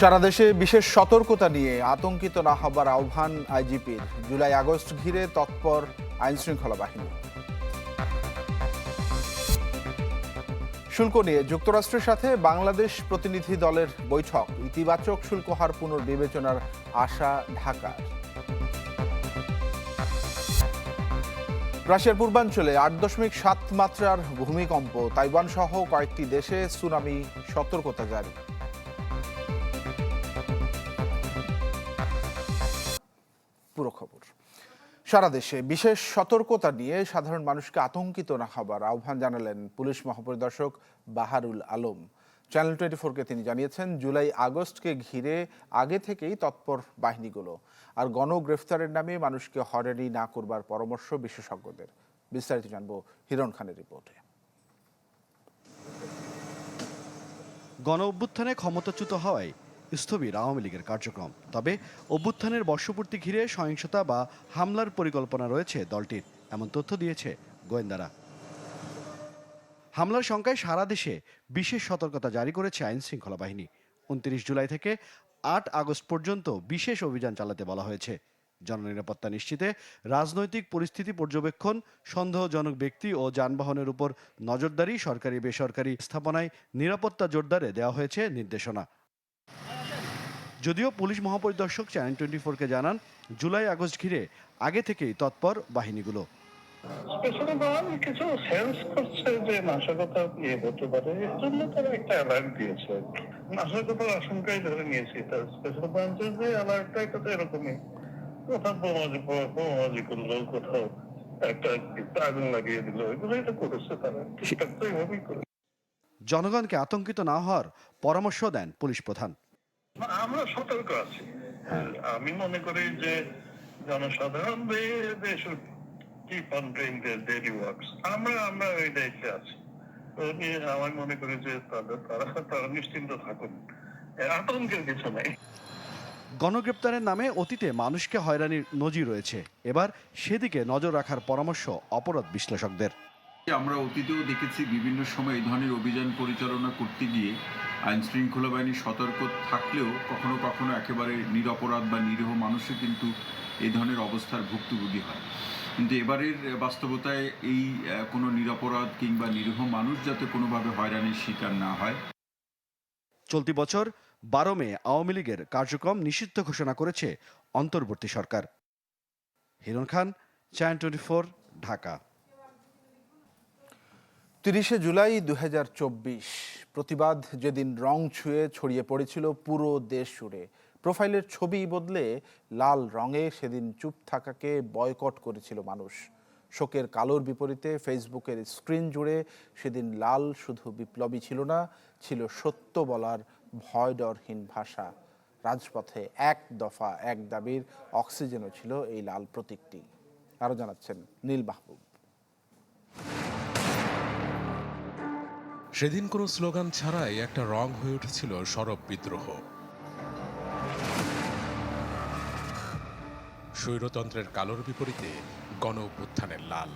সারা দেশে বিশেষ সতর্কতা নিয়ে আতঙ্কিত না হবার আহ্বান আইজিপির। জুলাই আগস্ট ঘিরে তৎপর আইনশৃঙ্খলা বাহিনী। শুল্ক নিয়ে যুক্তরাষ্ট্রের সাথে বাংলাদেশ প্রতিনিধি দলের বৈঠক। ইতিবাচক শুল্ক হার পুনর্বিবেচনার আশা ঢাকার। রাশিয়ার পূর্বাঞ্চলে আট দশমিক সাত মাত্রার ভূমিকম্প। তাইওয়ান সহ কয়েকটি দেশে সুনামি সতর্কতা জারি। সারা দেশে বিশেষ সতর্কতা নিয়ে সাধারণ মানুষকে আতঙ্কিত না হবার আহ্বান জানালেন পুলিশ মহাপরিদর্শক বাহারুল আলম। চ্যানেল টোয়েন্টি ফোরকে তিনি জানিয়েছেন, জুলাই আগস্টকে ঘিরে আগে থেকেই তৎপর বাহিনীগুলো। আর গণগ্রেফতারের নামে মানুষকে হয়রানি না করবার পরামর্শ বিশেষজ্ঞদের। বিস্তারিত জানব হিরণ খানের রিপোর্টে। গণ অভ্যুত্থানে ক্ষমতাচ্যুত হওয়ায় স্থবির আওয়ামী লীগের কার্যক্রম। তবে অভ্যুত্থানের বর্ষপূর্তি ঘিরে সহিংসতা বা হামলার পরিকল্পনা রয়েছে দলটির, এমন তথ্য দিয়েছে গোয়েন্দারা। হামলার সংখ্যায় সারা দেশে বিশেষ সতর্কতা জারি করেছে আইন শৃঙ্খলা বাহিনী। উনত্রিশ জুলাই থেকে আট আগস্ট পর্যন্ত বিশেষ অভিযান চালাতে বলা হয়েছে। জননিরাপত্তা নিশ্চিতে রাজনৈতিক পরিস্থিতি পর্যবেক্ষণ, সন্দেহজনক ব্যক্তি ও যানবাহনের উপর নজরদারি সরকারি বেসরকারি স্থাপনায় নিরাপত্তা জোরদারে দেওয়া হয়েছে নির্দেশনা। যদিও পুলিশ মহাপরিদর্শক চ্যানেল টোয়েন্টি ফোরকে জানান জুলাই আগস্ট ঘিরে আগে থেকেই তৎপর বাহিনীগুলো। কিছু সেন্স করছে যে নাশকতা ইয়ে হতে পারে এর জন্য তারা একটা অ্যালার্ট দিয়েছে। নাশকতার আশঙ্কাই ধরে নিয়েছি তার স্পেশাল ব্রাঞ্চের যে অ্যালার্টটা এটা তো এরকমই। কোথাও বোমাজি বোমাজি করল কোথাও একটা আগুন লাগিয়ে দিল এগুলো এটা করেছে তারা। ঠিকঠাক তো এইভাবেই করে জনগণকে আতঙ্কিত না হওয়ার পরামর্শ দেন পুলিশ প্রধান। আমরা সতর্ক আছি। আমি মনে করি যে জনসাধারণ they should keep on doing their daily works আমরা আমরা ওই দায়িত্বে আছি। আমার মনে করি যে তাদের তারা তারা নিশ্চিন্ত থাকুন। আতঙ্কের কিছু নাই। গণগ্রেপ্তারের নামে অতীতে মানুষকে হয়রানির নজির রয়েছে। এবার সেদিকে নজর রাখার পরামর্শ অপরাধ বিশ্লেষকদের। আমরা অতীতেও দেখেছি বিভিন্ন সময় এই ধরনের অভিযান পরিচালনা করতে গিয়ে আইন শৃঙ্খলা বাহিনী সতর্ক থাকলেও কখনো কখনো একেবারে নিরপরাধ বা নিরীহ মানুষও কিন্তু এই ধরনের অবস্থার ভুক্তভোগী হয়। কিন্তু এবারের বাস্তবতায় এই কোনো নিরপরাধ কিংবা নিরীহ মানুষ যাতে কোনোভাবে হয়রানির শিকার না হয়। চলতি বছর বারো মে আওয়ামী লীগের কার্যক্রম নিষিদ্ধ ঘোষণা করেছে অন্তর্বর্তী সরকার। Hiran Khan channel twenty Dhaka. তিরিশে জুলাই দু হাজার চব্বিশ, প্রতিবাদ যেদিন রং ছুঁয়ে ছড়িয়ে পড়েছিল পুরো দেশ জুড়ে। প্রোফাইলের ছবি বদলে লাল রঙে সেদিন চুপ থাকাকে বয়কট করেছিল মানুষ। শোকের কালোর বিপরীতে ফেসবুকের স্ক্রিন জুড়ে সেদিন লাল শুধু বিপ্লবী ছিল না, ছিল সত্য বলার ভয় ডরহীন ভাষা। রাজপথে এক দফা এক দাবির অক্সিজেনও ছিল এই লাল প্রতীকটি। আরও জানাচ্ছেন নীল মাহবুব। সেদিন কোনো স্লোগান ছাড়াই একটা রং হয়ে উঠেছিল সরব বিদ্রোহ। স্বৈরতন্ত্রের কালোর বিপরীতে গণ অভ্যুত্থানের লাল।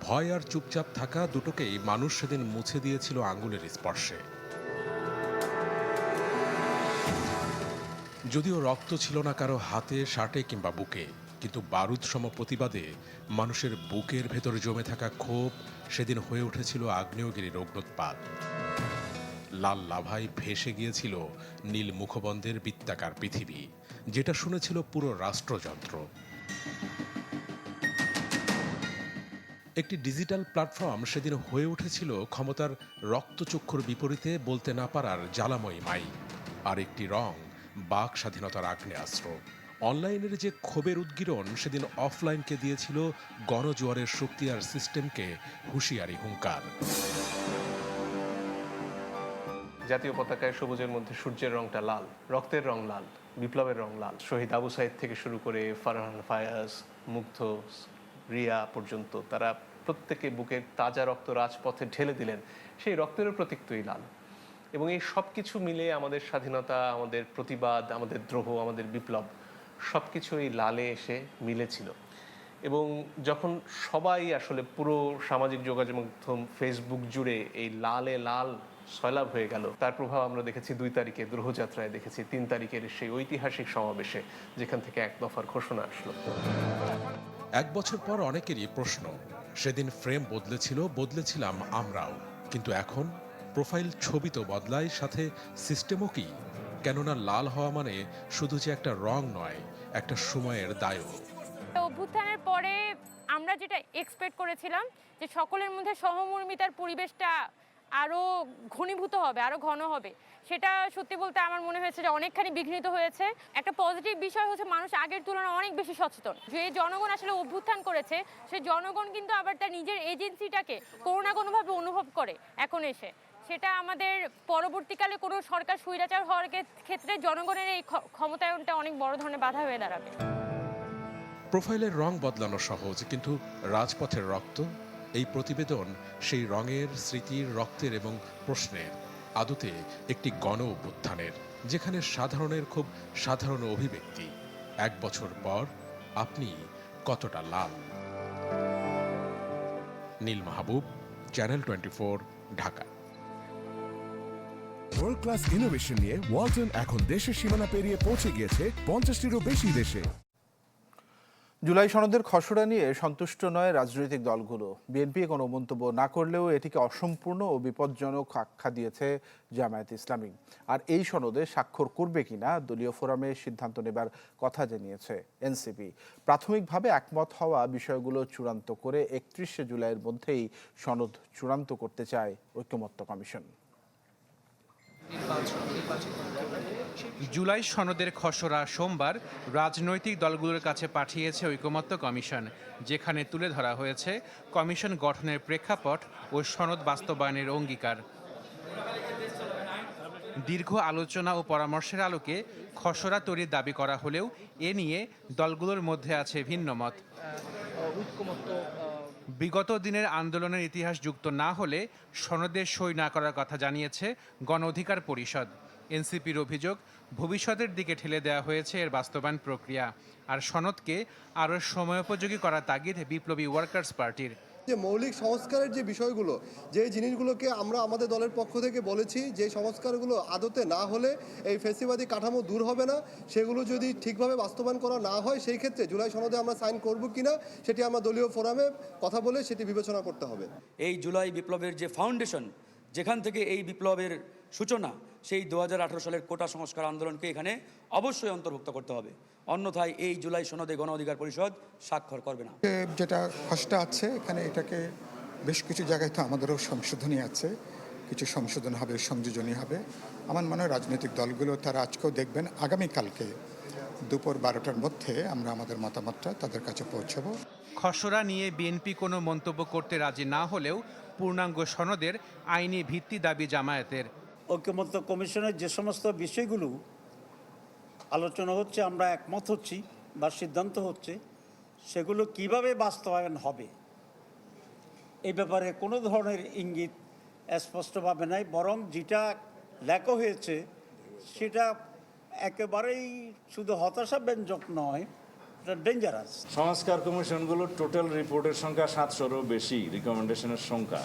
ভয় আর চুপচাপ থাকা দুটোকেই মানুষ সেদিন মুছে দিয়েছিল আঙ্গুলের স্পর্শে। যদিও রক্ত ছিল না কারও হাতে, শার্টে কিংবা বুকে, কিন্তু বারুদ সম প্রতিবাদে মানুষের বুকের ভেতর জমে থাকা ক্ষোভ সেদিন হয়ে উঠেছিল আগ্নেয়গিরির অগ্নোৎপাত লাল লাভায় ভেসে গিয়েছিল নীল মুখবন্ধের বৃত্তাকার পৃথিবী, যেটা শুনেছিল পুরো রাষ্ট্রযন্ত্র। একটি ডিজিটাল প্ল্যাটফর্ম সেদিন হয়ে উঠেছিল ক্ষমতার রক্তচক্ষুর বিপরীতে বলতে না পারার জ্বালাময়ী মাই, আর একটি রং বাক স্বাধীনতার আগ্নেয়াস্ত্র অনলাইনের যে ক্ষোভের উদ্গীরণ, সেদিন অফলাইনকে দিয়েছিল গণজোয়ারের শক্তি আর সিস্টেমকে হুঁশিয়ারি, হুঙ্কার। জাতীয় পতাকায় সবুজের মধ্যে সূর্যের রংটা লাল, রক্তের রং লাল, বিপ্লবের রং লাল। শহীদ আবু সাইদ থেকে শুরু করে ফারহান ফায়াজ, মুগ্ধ, রিয়া পর্যন্ত তারা প্রত্যেকে বুকের তাজা রক্ত রাজপথে ঢেলে দিলেন। সেই রক্তেরও প্রতীক তো এই লাল। এবং এই সব কিছু মিলে আমাদের স্বাধীনতা, আমাদের প্রতিবাদ, আমাদের দ্রোহ, আমাদের বিপ্লব সব কিছু এই লালে এসে মিলেছিল। এবং যখন সবাই আসলে পুরো সামাজিক যোগাযোগ মাধ্যম ফেসবুক জুড়ে এই লালে লাল সয়লাভ হয়ে গেল, তার প্রভাব আমরা দেখেছি দুই তারিখে দ্রোহযাত্রায়, দেখেছি তিন তারিখের সেই ঐতিহাসিক সমাবেশে, যেখান থেকে এক দফার ঘোষণা আসলো। এক বছর পর অনেকেরই প্রশ্ন, সেদিন ফ্রেম বদলেছিল, বদলেছিলাম আমরাও, কিন্তু এখন প্রোফাইল ছবি তো বদলায়, সাথে সিস্টেমও কি? কেননা লাল হওয়া মানে শুধু যে একটা রং নয়, একটা সময়ের দায়ও। অভ্যুত্থানের পরে আমরা যেটা এক্সপেক্ট করেছিলাম, যে সকলের মধ্যে সহমর্মিতার পরিবেশটা আরও ঘনীভূত হবে আরও ঘন হবে, সেটা সত্যি বলতে আমার মনে হয়েছে যে অনেকখানি বিঘ্নিত হয়েছে। একটা পজিটিভ বিষয় হচ্ছে মানুষ আগের তুলনায় অনেক বেশি সচেতন। যে জনগণ আসলে অভ্যুত্থান করেছে, সে জনগণ কিন্তু আবার তার নিজের এজেন্সিটাকে কোনো না কোনোভাবে অনুভব করে, এখন এসে। সেটা আমাদের পরবর্তীকালে কোনো সরকার স্বৈরাচার হওয়ার ক্ষেত- ক্ষেত্রে জনগণের এই ক্ষমতায়নটা অনেক বড় ধরনের বাধা হয়ে দাঁড়াবে। প্রোফাইলের রং বদলানো সহজ, কিন্তু রাজপথের রক্ত, এই প্রতিবেদন সেই রঙের, স্মৃতির, রক্তের এবং প্রশ্নের আদতে একটি গণ অভ্যুত্থানের যেখানে সাধারণের খুব সাধারণ অভিব্যক্তি। এক বছর পর আপনি কতটা লাল? Nil Mahbub, channel twenty Dhaka. World class innovation নিয়ে ওয়ালটন এখন দেশের সীমানা পেরিয়ে পৌঁছে গিয়েছে পঞ্চাশটিরও বেশি দেশে। জুলাই সনদের খসড়া নিয়ে সন্তুষ্ট নয় রাজনৈতিক দলগুলো। বিএনপি কোনো মন্তব্য না করলেও এটিকে অসম্পূর্ণ ও বিপজ্জনক আখ্যা দিয়েছে জামায়াত ইসলামী। আর এই সনদে স্বাক্ষর করবে কিনা দলীয় ফোরামে সিদ্ধান্ত নেবার কথা জানিয়েছে এনসিপি। প্রাথমিকভাবে একমত হওয়া বিষয়গুলো চূড়ান্ত করে একত্রিশে জুলাইয়ের মধ্যেই সনদ চূড়ান্ত করতে চায় ঐক্যমত্য কমিশন। জুলাই সনদের খসড়া সোমবার রাজনৈতিক দলগুলোর কাছে পাঠিয়েছে ঐকমত্য কমিশন যেখানে তুলে ধরা হয়েছে কমিশন গঠনের প্রেক্ষাপট ও সনদ বাস্তবায়নের অঙ্গীকার। দীর্ঘ আলোচনা ও পরামর্শের আলোকে খসড়া তৈরির দাবি করা হলেও এ নিয়ে দলগুলোর মধ্যে আছে ভিন্ন মত বিগত দিনের আন্দোলনের ইতিহাস যুক্ত না হলে সনদে সই না করার কথা জানিয়েছে গণ অধিকার পরিষদ। এনসিপির অভিযোগ, ভবিষ্যতের দিকে ঠেলে দেওয়া হয়েছে এর বাস্তবায়ন প্রক্রিয়া। আর সনদকে আরও সময়োপযোগী করার তাগিদ বিপ্লবী ওয়ার্কার্স পার্টির যে মৌলিক সংস্কারের যে বিষয়গুলো, যে জিনিসগুলোকে আমরা আমাদের দলের পক্ষ থেকে বলেছি, যে সংস্কারগুলো আদতে না হলে এই ফেসিবাদী কাঠামো দূর হবে না, সেগুলো যদি ঠিকভাবে বাস্তবায়ন করা না হয়, সেই ক্ষেত্রে জুলাই সনদে আমরা সাইন করব কিনা সেটি আমরা দলীয় ফোরামে কথা বলে সেটি বিবেচনা করতে হবে। এই জুলাই বিপ্লবের যে ফাউন্ডেশন যেখান থেকে এই বিপ্লবের সূচনা সেই দু হাজার আঠারো সালের কোটা সংস্কার আন্দোলনকে এখানে অবশ্যই অন্তর্ভুক্ত করতে হবে। অন্যথায় এই জুলাই সনদে গণ অধিকার পরিষদ স্বাক্ষর করবে না। যেটা খসড়া আছে এখানে এটাকে বেশ কিছু জায়গায় তো আমাদেরও সংশোধনী আছে। কিছু সংশোধন হবে সংযোজনী হবে। আমার মনে হয় রাজনৈতিক দলগুলো তারা আজকেও দেখবেন আগামীকালকে দুপুর বারোটার মধ্যে আমরা আমাদের মতামতটা তাদের কাছে পৌঁছাবো। খসড়া নিয়ে বিএনপি কোনো মন্তব্য করতে রাজি না হলেও পূর্ণাঙ্গ সনদের আইনি ভিত্তি দাবি জামায়াতের। ঐক্যমত্য কমিশনের যে সমস্ত বিষয়গুলো আলোচনা হচ্ছে, আমরা একমত হচ্ছি বা সিদ্ধান্ত হচ্ছে, সেগুলো কীভাবে বাস্তবায়ন হবে এই ব্যাপারে কোনো ধরনের ইঙ্গিত স্পষ্টভাবে নাই, বরং যেটা লেখা হয়েছে, সেটা একেবারেই শুধু হতাশাব্যঞ্জক নয় ডেঞ্জারাস সংস্কার কমিশনগুলো টোটাল রিপোর্টের সংখ্যা সাতশোরও বেশি রিকমেন্ডেশনের সংখ্যা।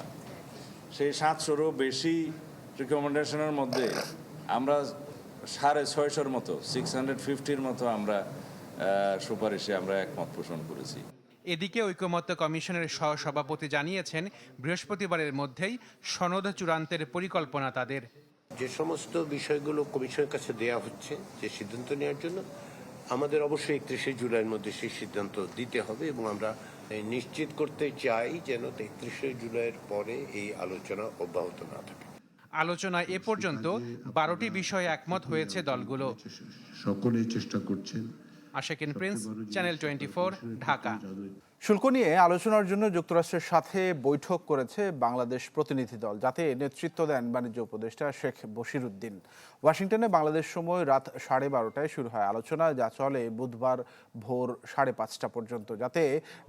সেই সাতশোরও বেশি রিকমেন্ডেশনের মধ্যে আমরা সাড়ে ছয়শোর মতো সিক্স হান্ড্রেড ফিফটির মতো আমরা সুপারিশে আমরা একমত পোষণ করেছি। এদিকে ঐকমত্য কমিশনের সহসভাপতি জানিয়েছেন বৃহস্পতিবারের মধ্যেই সনদ চূড়ান্তের পরিকল্পনা তাদের। যে সমস্ত বিষয়গুলো কমিশনের কাছে দেয়া হচ্ছে যে সিদ্ধান্ত নেওয়ার জন্য আমাদের অবশ্যই একত্রিশে জুলাইয়ের মধ্যে সেই সিদ্ধান্ত দিতে হবে এবং আমরা নিশ্চিত করতে চাই যেন একত্রিশে জুলাইয়ের পরে এই আলোচনা অব্যাহত না থাকে। আলোচনায় এ পর্যন্ত বারোটি বিষয়ে একমত হয়েছে দলগুলো। সকলেই চেষ্টা করছেন। Ashekin Prince channel twenty Dhaka. শুল্ক নিয়ে আলোচনার জন্য যুক্তরাষ্ট্রের সাথে বৈঠক করেছে বাংলাদেশ প্রতিনিধি দল, যাতে নেতৃত্ব দেন বাণিজ্য উপদেষ্টা শেখ বশির উদ্দিন ওয়াশিংটনে বাংলাদেশ সময় রাত সাড়ে বারোটায় শুরু হয় আলোচনা, যা চলে বুধবার ভোর সাড়ে পাঁচটা পর্যন্ত, যাতে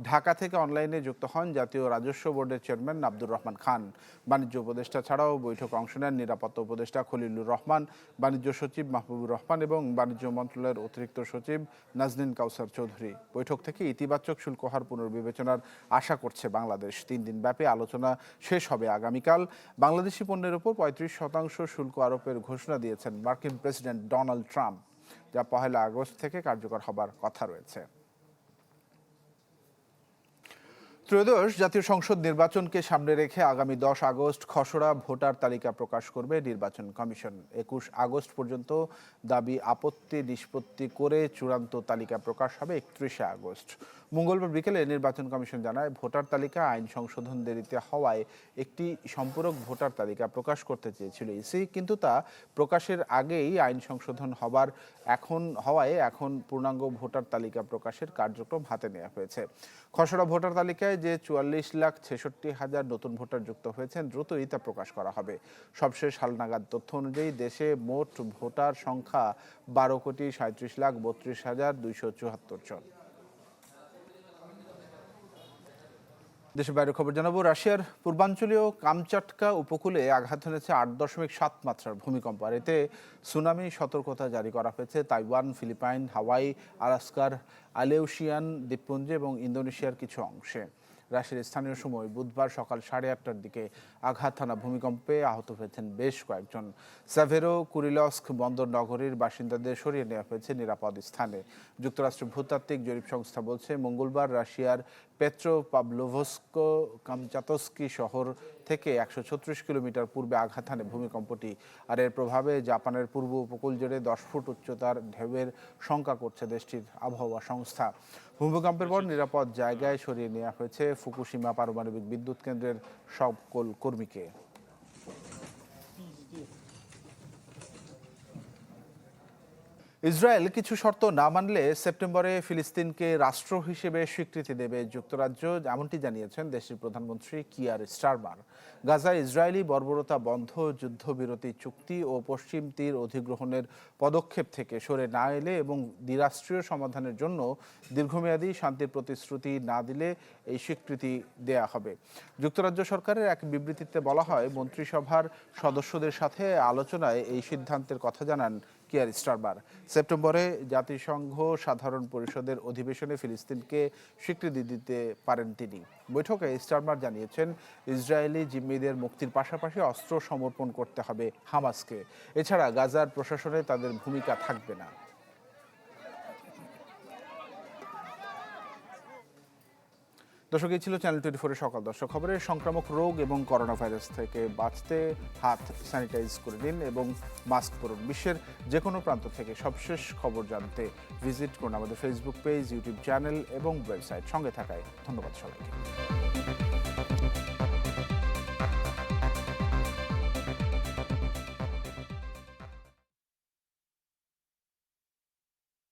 ঢাকা থেকে অনলাইনে যুক্ত হন জাতীয় রাজস্ব বোর্ডের চেয়ারম্যান আব্দুর রহমান খান। বাণিজ্য উপদেষ্টা ছাড়াও বৈঠকে অংশ নেন নিরাপত্তা উপদেষ্টা খলিলুর রহমান, বাণিজ্য সচিব মাহবুবুর রহমান এবং বাণিজ্য মন্ত্রণালয়ের অতিরিক্ত সচিব নাজনীন কাউসার চৌধুরী। বৈঠক থেকে ইতিবাচক শুল্ক হার পুনর্বিবেচনার আশা করছে বাংলাদেশ। তিন দিন ব্যাপী আলোচনা শেষ হবে আগামীকাল। বাংলাদেশি পণ্যের উপর পঁয়ত্রিশ শতাংশ শুল্ক আরোপের ঘোষণা দিয়েছেন মার্কিন প্রেসিডেন্ট ডোনাল্ড ট্রাম্প, যা পহেলা আগস্ট থেকে কার্যকর হবার কথা রয়েছে। ত্রয়োদশ জাতীয় সংসদ নির্বাচনকে সামনে রেখে আগামী দশ আগস্ট খসড়া ভোটার তালিকা প্রকাশ করবে নির্বাচন কমিশন। একুশ আগস্ট পর্যন্ত দাবি আপত্তি নিষ্পত্তি করে চূড়ান্ত তালিকা প্রকাশ হবে একত্রিশে আগস্ট। মঙ্গলবার বিকেলে নির্বাচন কমিশন জানায়, ভোটার তালিকা আইন সংশোধন দেরিতে হওয়ায় একটি সম্পূরক ভোটার তালিকা প্রকাশ করতে চেয়েছিল ইসি, কিন্তু তা প্রকাশের আগেই আইন সংশোধন হবার এখন, হওয়ায় এখন পূর্ণাঙ্গ ভোটার তালিকা প্রকাশের কার্যক্রম হাতে নেওয়া হয়েছে। খসড়া ভোটার তালিকায় যে চুয়াল্লিশ লাখ ছেষট্টি হাজার নতুন ভোটার যুক্ত হয়েছেন, দ্রুতই তা প্রকাশ করা হবে। সবশেষ হালনাগাদ তথ্য অনুযায়ী দেশে মোট ভোটার সংখ্যা বারো কোটি সাঁত্রিশ লাখ বত্রিশ হাজার দুইশো চুয়াত্তর জন। দেশের বাইরের খবর জানাব, রাশিয়ার পূর্বাঞ্চলীয় কামচাটকা উপকূলে আঘাত হয়েছে আট দশমিক সাত মাত্রার ভূমিকম্প। আর এতে সুনামি সতর্কতা জারি করা হয়েছে তাইওয়ান, ফিলিপাইন, হাওয়াই, আলাস্কার, আলেউশিয়ান দ্বীপপুঞ্জে এবং ইন্দোনেশিয়ার কিছু অংশে। রাশিয়ার স্থানীয় সময় বুধবার সকাল সাড়ে আটটার দিকে আঘাত হানা ভূমিকম্পে আহত হয়েছেন বেশ কয়েকজন। স্যাভেরো কুরিলস্ক বন্দর নগরীর বাসিন্দাদের সরিয়ে নেওয়া হয়েছে নিরাপদ স্থানে। যুক্তরাষ্ট্রের ভূতাত্ত্বিক জরিপ সংস্থা বলছে, মঙ্গলবার রাশিয়ার পেট্রো পাবলোভস্কো কামচাতস্কি শহর থেকে একশো ছত্রিশ কিলোমিটার পূর্বে আঘাত হানে ভূমিকম্পটি। আর এর প্রভাবে জাপানের পূর্ব উপকূল জুড়ে দশ ফুট উচ্চতার ঢেউয়ের শঙ্কা করছে দেশটির আবহাওয়া সংস্থা। ভূমিকম্পের পর নিরাপদ জায়গায় সরিয়ে নেওয়া হয়েছে ফুকুশিমা পারমাণবিক বিদ্যুৎ কেন্দ্রের সকল কর্মীকে। ইসরায়েল কিছু শর্ত না মানলে সেপ্টেম্বরে ফিলিস্তিনকে রাষ্ট্র হিসেবে স্বীকৃতি দেবে যুক্তরাজ্য এমনটি জানিয়েছেন দেশটির প্রধানমন্ত্রী কিয়ার স্টারমার। গাজায় ইসরায়েলি বর্বরতা বন্ধ, যুদ্ধবিরতি চুক্তি ও পশ্চিম তীর অধিগ্রহণের পদক্ষেপ থেকে সরে না এলে এবং দ্বিরাষ্ট্রীয় সমাধানের জন্য দীর্ঘমেয়াদী শান্তির প্রতিশ্রুতি না দিলে এই স্বীকৃতি দেয়া হবে। যুক্তরাজ্য সরকারের এক বিবৃতিতে বলা হয়, মন্ত্রিসভার সদস্যদের সাথে আলোচনায় এই সিদ্ধান্তের কথা জানান কিয়ার স্টারবার। সেপ্টেম্বরে জাতিসংঘ সাধারণ পরিষদের অধিবেশনে ফিলিস্তিনকে স্বীকৃতি দিতে পারেন তিনি। বৈঠকে স্টারমার জানিয়েছেন, ইসরায়েলি জিম্মিদের মুক্তির পাশাপাশি অস্ত্র সমর্পণ করতে হবে হামাসকে। এছাড়া গাজার প্রশাসনে তাদের ভূমিকা থাকবে না। দর্শক, এই ছিল চ্যানেল টোয়েন্টি ফোরের সকাল দর্শক খবরের সংক্রামক রোগ এবং করোনা ভাইরাস থেকে বাঁচতে হাত স্যানিটাইজ করে নিন এবং মাস্ক পরুন। বিশ্বের যে কোনো প্রান্ত থেকে সবশেষ খবর জানতে ভিজিট করুন আমাদের ফেসবুক পেজ ইউটিউব চ্যানেল এবং ওয়েবসাইট সঙ্গে থাকায় ধন্যবাদ সবাইকে।